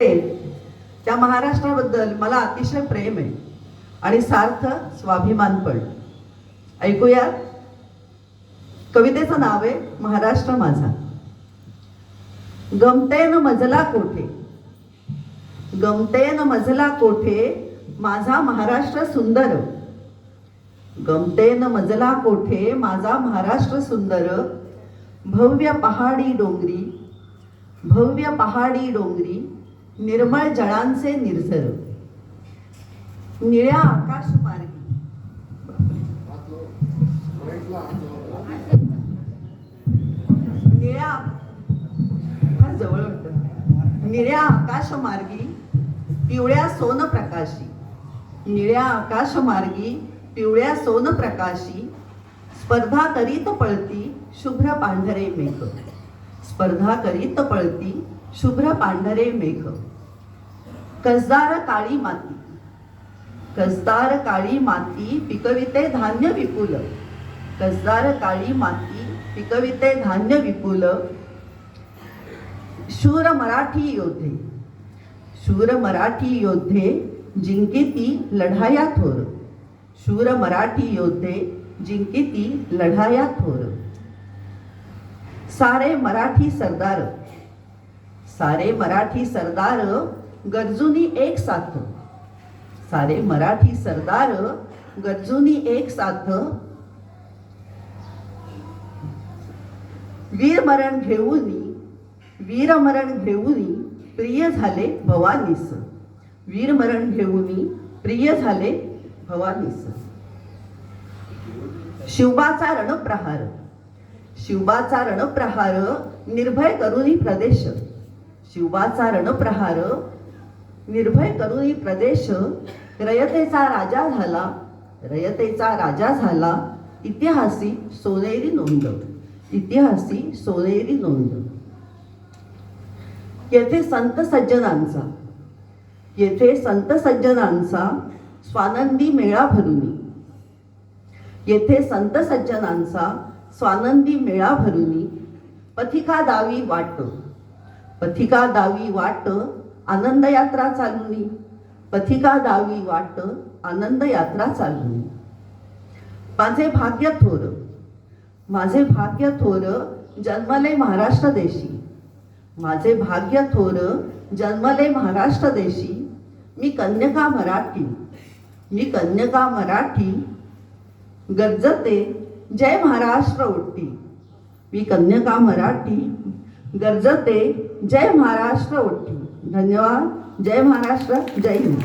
त्या महाराष्ट्राबद्दल मला अतिशय प्रेम आहे. आणि सार्थ स्वाभिमान पण. ऐकूया. कवितेचं नाव आहे महाराष्ट्र माझा. गमतेन मजला कोठे? गमतेन मजला कोठे? माझा महाराष्ट्र सुंदर. गमतेन मजला कोठे? माझा महाराष्ट्र सुंदर. भव्य पहाडी डोंगरी. भव्य पहाडी डोंगरी. निर्मळ जळांचे निर्सर. निळ्या आकाश मार्गी निळ्या फार जवळ निळ्या आकाश मार्गी पिवळ्या सोन प्रकाशी निळ्या आकाश मार्गी पिवळ्या सोन प्रकाशी स्पर्धा करीत पळती शुभ्र पांढरे मेघ. स्पर्धा करीत पळती शुभ्र पांढरे मेघ. कसदार काळी माती. कसदार काळी माती पिकविते धान्य विपुल. कसदार काळी माती पिकविते धान्य विपुल. शूर मराठी योद्धे. शूर मराठी योद्धे जिंकिती लढाया थोर. शूर मराठी योद्धे जिंकिती लढाया थोर. सारे मराठी सरदार. सारे मराठी सरदार गरजूनी एक साथ. सारे मराठी सरदार गरजूनी एक साथ. वीरमरण घेऊनी वीरमरण घेऊनी प्रिय झाले भवानीस. वीरमरण घेऊनी प्रिय झाले भवानीस. शिवबाचा रणप्रहार. शिवबाचा रणप्रहार निर्भय करुणी प्रदेश. शिवबाचा रणप्रहार निर्भय करुणी प्रदेश. रयतेचा राजा झाला रयतेचा राजा झाला इतिहासी सोनेरी नोंद इतिहासी सोनेरी नोंद. येथे संत सज्जनांचा येथे संत सज्जनांचा स्वानंदी मेळा भरुनी. येथे संत सज्जनांचा स्वानंदी मेळा भरुनी पथिका दावी वाट. पथिका दावी वाट आनंद यात्रा चालुनी. पथिका दावी वाट आनंद यात्रा चालुनी. माझे भाग्य थोर माझे भाग्य थोर जन्मले महाराष्ट्र देशी. माझे भाग्य थोर जन्मले महाराष्ट्र देशी. मी कन्यका मराठी मी कन्यका मराठी. गरजते जय महाराष्ट्र ओटी मी कन्यका मराठी गरजते जय महाराष्ट्र ओटी धन्यवाद. जय महाराष्ट्र जय हिंद.